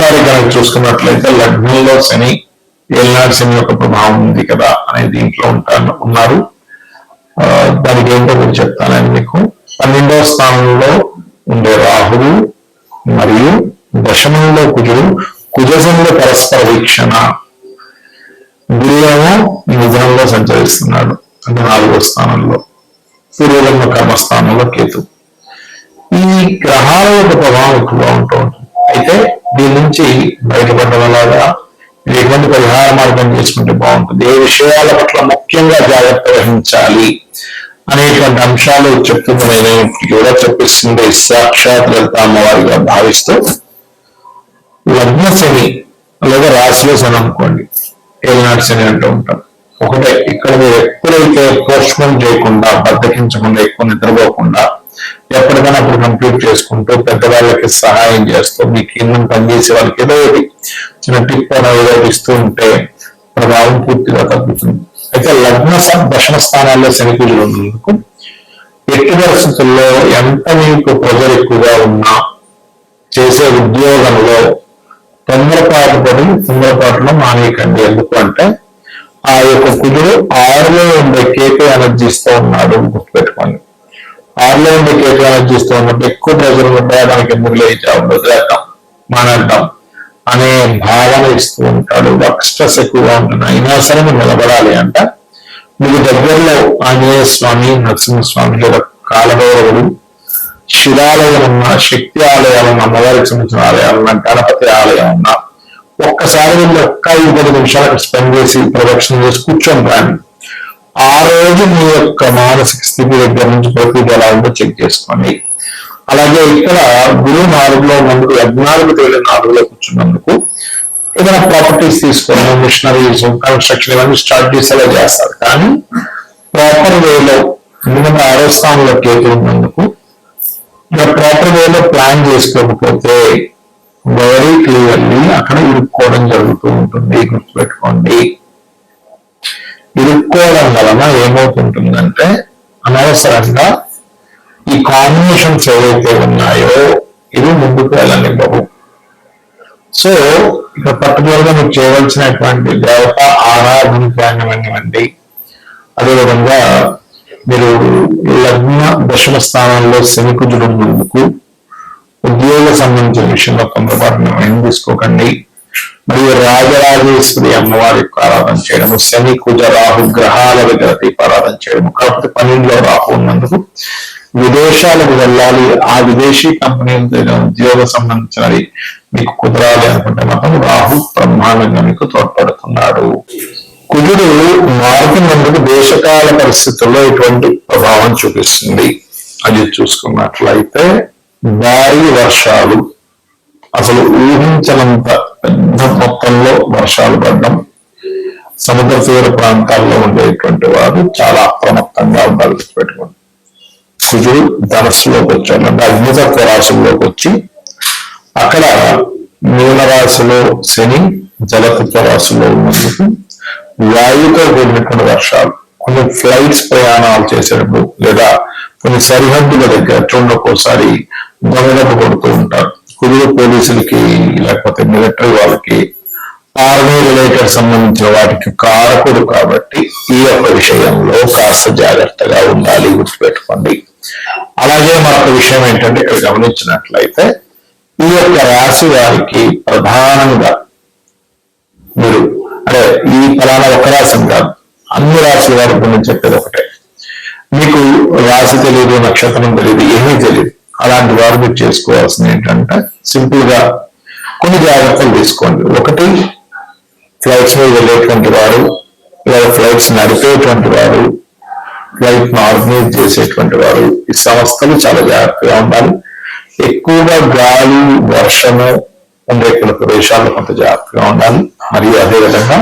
వారి కనుక చూసుకున్నట్లయితే లగ్నంలో శని ఏళ్ళనాడు శని యొక్క ప్రభావం ఉంది కదా అనే దీంట్లో ఉంటాను ఉన్నారు. దానికి ఏంటో నేను చెప్తానని మీకు. పన్నెండవ స్థానంలో ఉండే రాహువు మరియు దశమంలో కుజుడు కుజసంలో పరస్పర వీక్షణ. గురువేమో మిథునంలో సంచరిస్తున్నాడు అంటే నాలుగో స్థానంలో. పూర్వజన్మ కర్మస్థానంలో కేతు. ఈ గ్రహాల యొక్క ప్రభావం ఎక్కువగా ఉంటూ ఉంటుంది. అయితే దీని నుంచి బయటపడడం ఎలాగా ఎటువంటి పరిహార మార్గం చేసుకుంటే బాగుంటుంది? ఏ విషయాల పట్ల ముఖ్యంగా జాగ్రత్త వహించాలి అనేటువంటి అంశాలు చెప్తుంది నేను కూడా చెప్పిస్తుంది. సాక్షాత్ లలిత అమ్మవారిగా భావిస్తూ లగ్న శని లేదా రాశిలో శని అనుకోండి. ఏలినాటి శని అంటూ ఉంటాం. ఒకటే ఇక్కడ మీరు ఎప్పుడైతే పోస్ట్పోన్ చేయకుండా బద్దకించకుండా ఎక్కువ నిద్రపోకుండా ఎప్పటికైనా అప్పుడు కంప్లీట్ చేసుకుంటూ పెద్దవాళ్ళకి సహాయం చేస్తూ మీ కింద పనిచేసే వాళ్ళకి ఏదో ఒకటి చిన్న టిప్ ఏదో ఇస్తూ ఉంటే ప్రభావం పూర్తిగా తగ్గుతుంది. అయితే లగ్న స- దశమ స్థానాల్లో శని పూజలు ఉన్నందుకు ఎట్టి పరిస్థితుల్లో ఎంత మీకు ప్రెజర్ ఎక్కువగా ఉన్నా చేసే ఉద్యోగంలో తొందరపాటు పడి తొందరపాటులో మానేయకండి. ఎందుకు అంటే ఆ యొక్క కుదురు ఆరులో ఉండే కేకే ఎనర్జీస్తో ఉన్నాడు గుర్తుపెట్టుకోండి. ఆన్లైన్ ఉండే కేకే ఎనర్జీస్తో ఉన్నప్పుడు ఎక్కువ ప్రెజర్ ఉంటే మనకి ఎందుకు వదిలేద్దాం మానేద్దాం అనే భావన ఇస్తూ ఉంటాడు. వర్క్ స్ట్రెస్ ఎక్కువగా ఉంటుంది. అయినా సరే మీరు నిలబడాలి అంట. మీకు దగ్గరలో ఆంజనేయ స్వామి నరసింహస్వామి లేదా కాలభైరవుడు శిలాలయం ఉన్న శక్తి ఆలయాలు ఉన్న అమ్మవారికి సంబంధించిన ఆలయాలు ఉన్న గణపతి ఆలయం ఉన్న ఒక్కసారి వెళ్ళి ఒక్క ఐదు పది నిమిషాలకు స్పెండ్ చేసి ప్రదక్షిణ చేసి కూర్చొని రాని ఆ రోజు మీ యొక్క మానసిక స్థితి దగ్గర నుంచి ప్రకృతి ఎలా ఉందో చెక్ చేసుకోండి. అలాగే ఇక్కడ గురువు నాలుగులో ఉన్నందుకు యజ్ఞాలకు తేలిన నాలుగులో కూర్చున్నందుకు ఏదైనా ప్రాపర్టీస్ తీసుకోవడం మిషనరీస్ కన్స్ట్రక్షన్ ఇవన్నీ స్టార్ట్ చేసేలా చేస్తారు. కానీ ప్రాపర్ వేలో ఎందుకంటే ఆరో స్థానంలో కేతు ఉన్నందుకు ఇలా ప్రాపర్ వేలో ప్లాన్ చేసుకోకపోతే వెరీ క్లియర్లీ అక్కడ ఇరుక్కోవడం జరుగుతూ ఉంటుంది. గుర్తుపెట్టుకోండి. ఇరుక్కోవడం వలన ఏమవుతుంటుందంటే అనవసరంగా ఈ కాంబినేషన్స్ ఏవైతే ఉన్నాయో ఇవి ముందుకు వెళ్ళనివ్వవు. సో ఇక్కడ పర్టికులర్గా మీకు చేయవలసినటువంటి దేవత ఆరాధన కానివ్వండి. అదేవిధంగా మీరు లగ్న దశమ స్థానంలో శనికుజుడు ముందుకు ఉద్యోగ సంబంధించిన విషయంలో తొందరపాటు ఏం తీసుకోకండి. మరియు రాజరాజేశ్వరి అమ్మవారి యొక్క ఆరాధన చేయడము శని కుజ రాహు గ్రహాల దగ్గర దీపారాధన చేయడము కాకపోతే పన్నెండులో రాహు ఉన్నందుకు విదేశాలకు వెళ్ళాలి. ఆ విదేశీ కంపెనీలతో ఉద్యోగ సంబంధించినవి మీకు కుదరాలి అనుకుంటే మాత్రం రాహు బ్రహ్మాండంగా మీకు తోడ్పడుతున్నాడు. కుజుడు మారుతున్నందుకు దేశకాల పరిస్థితుల్లో ఇటువంటి ప్రభావం చూపిస్తుంది? అది చూసుకున్నట్లయితే భారీ వర్షాలు అసలు ఊహించనంత పెద్ద మొత్తంలో వర్షాలు పడడం సముద్ర తీర ప్రాంతాల్లో ఉండేటువంటి వారు చాలా అప్రమత్తంగా ఉండాలి పెట్టుకోండి కుజుడు ధనస్సులోకి వచ్చాడు. అంటే అగ్నితత్వ రాశుల్లోకి వచ్చి అక్కడ మీనరాశిలో శని జలతత్వ రాశిలో ఉన్నందుకు వాయుతో కూడినటువంటి వర్షాలు కొన్ని ఫ్లైట్స్ ప్రయాణాలు చేసేటప్పుడు లేదా కొన్ని సరిహద్దుల దగ్గర చూడకోసారి గమనపు కొడుతూ ఉంటారు. స్కూల్ పోలీసులకి లేకపోతే మిలిటరీ వాళ్ళకి ఆర్మీ రిలేటెడ్ సంబంధించిన వాటికి కారకుడు కాబట్టి ఈ యొక్క విషయంలో కాస్త జాగ్రత్తగా ఉండాలి గుర్తుపెట్టుకోండి. అలాగే మరొక విషయం ఏంటంటే ఇక్కడ గమనించినట్లయితే ఈ యొక్క రాశి వారికి ప్రధానంగా మీరు అంటే ఈ ఫలానా ఒక రాశి కాదు అన్ని రాశుల వారి గురించి చెప్పేది ఒకటే. మీకు రాశి తెలియదు నక్షత్రం తెలియదు ఏమీ తెలియదు అలాంటి వారు మీరు చేసుకోవాల్సింది ఏంటంటే సింపుల్గా కొన్ని జాగ్రత్తలు తీసుకోండి. ఒకటి ఫ్లైట్స్ మీద వెళ్ళేటువంటి వారు లేదా ఫ్లైట్స్ నడిపేటువంటి వారు ఫ్లైట్ను ఆర్గనైజ్ చేసేటువంటి వారు ఈ సంస్థలు చాలా జాగ్రత్తగా ఉండాలి. ఎక్కువగా గాలి వర్షము ఉండే కొన్ని ప్రదేశాల్లో కొంత జాగ్రత్తగా ఉండాలి. మరియు అదేవిధంగా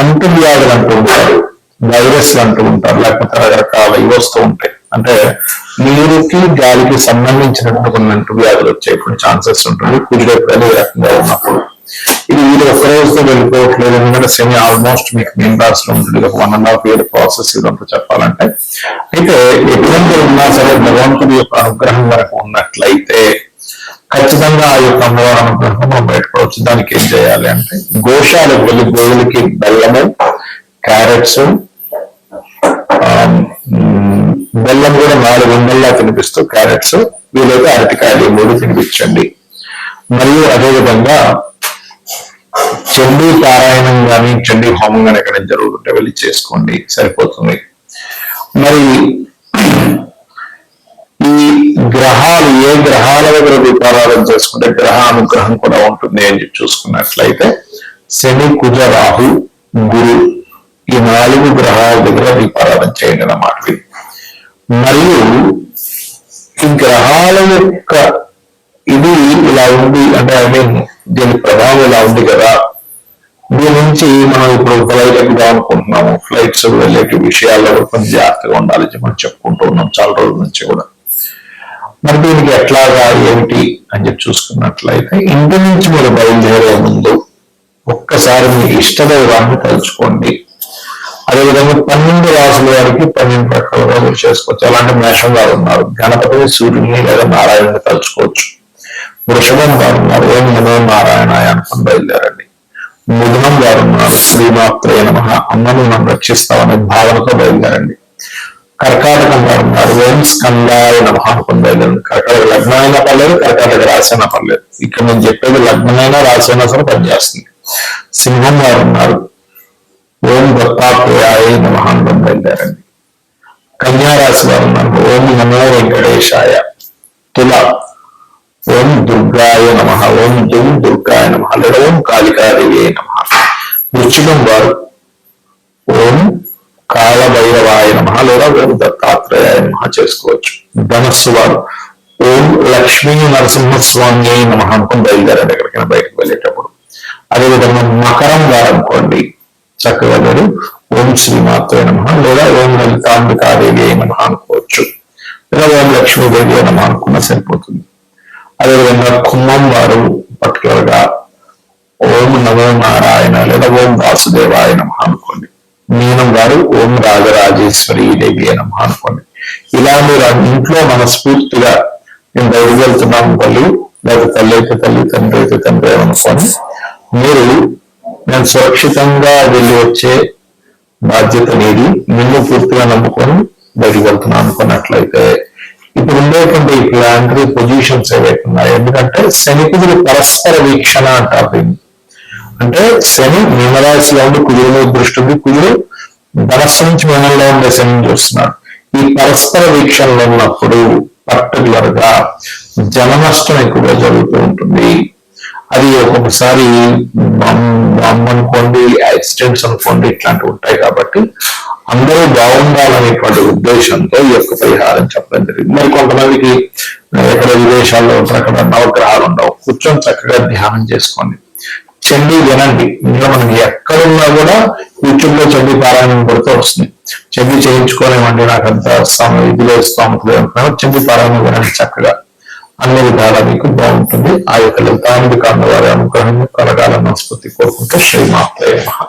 అంటు వ్యాధులు అంటూ ఉంటారు వైరస్లు అంటూ ఉంటారు లేకపోతే రకరకాల ఇవి వస్తూ ఉంటాయి. అంటే నీరుకి గాలికి సంబంధించినటువంటి కొన్ని వ్యాధులు వచ్చేటువంటి ఛాన్సెస్ ఉంటుంది. కుదిరే ఈ రకంగా ఉన్నప్పుడు. ఇది వీళ్ళు ఒక్క రోజుతో వెళ్ళిపోవట్లేదు. ఎందుకంటే సెమీ ఆల్మోస్ట్ మీకు మెయిన్ రాష్ట్రం ఉంటుంది. ఒక one and half year process ఇదంతా చెప్పాలంటే. అయితే ఎటువంటి ఉన్నా సరే భగవంతుడి యొక్క అనుగ్రహం వరకు ఉన్నట్లయితే ఖచ్చితంగా ఆ యొక్క అమ్మవారి అనుగ్రహం మనం బయటపడవచ్చు. దానికి ఏం చేయాలి అంటే గోశాలకు వెళ్ళి గోవులకి బెల్లము క్యారెట్స్ బెల్లం కూడా నాలుగు వందల్లా తినిపిస్తూ క్యారెట్స్ వీలైతే అరటికాయలు మూడు తినిపించండి. మరియు అదేవిధంగా చండీ పారాయణం కానీ చండీ హోమం కానీ ఎక్కడ జరుగుతుంటే వెళ్ళి చేసుకోండి. సరిపోతుంది. మరి ఈ గ్రహాలు ఏ గ్రహాల దగ్గర దీపారాధన చేసుకుంటే గ్రహ అనుగ్రహం కూడా ఉంటుంది అని చెప్పి చూసుకున్నట్లయితే శని కుజ రాహు గురు ఈ నాలుగు గ్రహాల దగ్గర దీపారాధన చేయండి అన్నమాట. మరియు ఈ గ్రహాల యొక్క ఇది ఇలా ఉంది అంటే ఐ మీన్ దీని ప్రభావం ఇలా ఉంది కదా. దీని నుంచి మనం ఇప్పుడు ఫ్లైట్ ఎక్కుదాం అనుకుంటున్నాము. ఫ్లైట్స్ వెళ్ళేటి విషయాల్లో కొంచెం జాగ్రత్తగా ఉండాలి. మనం చెప్పుకుంటూ ఉన్నాం చాలా రోజుల నుంచి కూడా. మరి దీనికి ఎట్లాగా ఏమిటి అని చెప్పి చూసుకున్నట్లయితే ఇంటి నుంచి మీరు బయలుదేరే ముందు ఒక్కసారి మీ ఇష్టదైవాన్ని తలుచుకోండి. అదేవిధంగా పన్నెండు రాసుల వారికి పన్నెండు రకాల రోజులు చేసుకోవచ్చు. అలాంటి మేషం వారు ఉన్నారు. గణపతిని సూర్యుని లేదా నారాయణని తలుచుకోవచ్చు. వృషభం వారు ఉన్నారు. ఓం నమో నారాయణ అనుకుని బయలుదేరండి. మిథునం వారు ఉన్నారు. శ్రీమాత్రే నమ. అమ్మను మనం రక్షిస్తామనే భావనతో బయలుదేరండి. కర్కాటకం వారు ఉన్నారు. ఓం స్కందాయ నమ అనుకుని బయలుదేరండి. కర్కాటక లగ్నమైనా పర్లేదు కర్కాటక రాసైనా పర్లేదు. ఇక్కడ నేను చెప్పేది లగ్నమైనా రాసైనా సరే పనిచేస్తుంది. సింహం వారు ఉన్నారు. ఓం దత్తాత్రేయాయ నమ అనుకుని బయలుదేరండి. వారు ఉన్నారు ఓం నమో వెంకటేశాయ తుల. ఓం దుర్గాయ నమ ఓం దుం దుర్గాయ నమ లేదా ఓం కాళికాదేవి నమ. వృశ్చికం వారు ఓం కాళభైరవాయ నమ లేదా ఓం దత్తాత్రేయాయ నమ చేసుకోవచ్చు. ధనస్సు వారు ఓం లక్ష్మీ నరసింహస్వామి నమ అనుకుని బయలుదేరండి ఎక్కడికైనా బయటకు వెళ్ళేటప్పుడు. అదేవిధంగా మకరం వారు అనుకోండి చక్కగా మీరు ఓం శ్రీమాత్రే నమ లేదా ఓం లలితాంబికాదేవి నమ అనుకోవచ్చు. లేదా ఓం లక్ష్మీదేవి నమ అనుకున్నా సరిపోతుంది. అదేవిధంగా కుమ్మం వారు పర్టికులర్గా ఓం నమో నారాయణ లేదా ఓం వాసుదేవాయ నమ అనుకోండి. మీనం గారు ఓం రాజరాజేశ్వరి దేవి నమ అనుకోండి. ఇలా మీరు ఇంట్లో మనస్ఫూర్తిగా నేను బయటకు వెళ్తున్నాను తల్లి లేదా తల్లి అయితే తల్లి తండ్రి అయితే తండ్రి అనుకోని మీరు నేను సురక్షితంగా వెళ్ళి వచ్చే బాధ్యత నీది నిన్ను పూర్తిగా నమ్ముకొని బయటకు వెళ్తున్నాను అనుకున్నట్లయితే ఇప్పుడు ఉండేటువంటి ఇట్లాంటి పొజిషన్స్ ఏవైతే ఉన్నాయి ఎందుకంటే శనికుదులు పరస్పర వీక్షణ అంటారు దీన్ని అంటే శని మీనరాశిలో ఉండి కుదురులో మీద దృష్టి ఉంది కుజుడు ధనస్సు నుంచి మీనంలో ఉండే శని చూస్తున్నాడు ఈ పరస్పర వీక్షణలో ఉన్నప్పుడు పర్టికులర్గా జన నష్టం ఎక్కువగా జరుగుతూ ఉంటుంది. అది ఒక్కొక్కసారి బాంబ్ అనుకోండి యాక్సిడెంట్స్ అనుకోండి ఇట్లాంటివి ఉంటాయి కాబట్టి అందరూ బాగుండాలనేటువంటి ఉద్దేశంతో ఈ యొక్క పరిహారం చెప్పడం జరిగింది. మరి కొంతమందికి ఎక్కడ విదేశాల్లో ఉంటారు అక్కడ నవగ్రహాలు ఉండవు. కూర్చొని చక్కగా ధ్యానం చేసుకోండి. చెండి వినండి. ఇంకా మనం ఎక్కడున్నా కూడా యూట్యూబ్లో పారాయణం కొడుతూ వస్తుంది. చండీ చేయించుకోలేమండి నాకు అంత సమయం ఇదిలో స్తోమత అనుకున్నాను పారాయణం వినండి చక్కగా. అన్ని విధాలా మీకు బాగుంటుంది. ఆ యొక్క లలితాంబిక అమ్మవారి అనుగ్రహం కలగాల మనస్ఫూర్తి కోరుకుంటూ శ్రీమాత్రే మహా.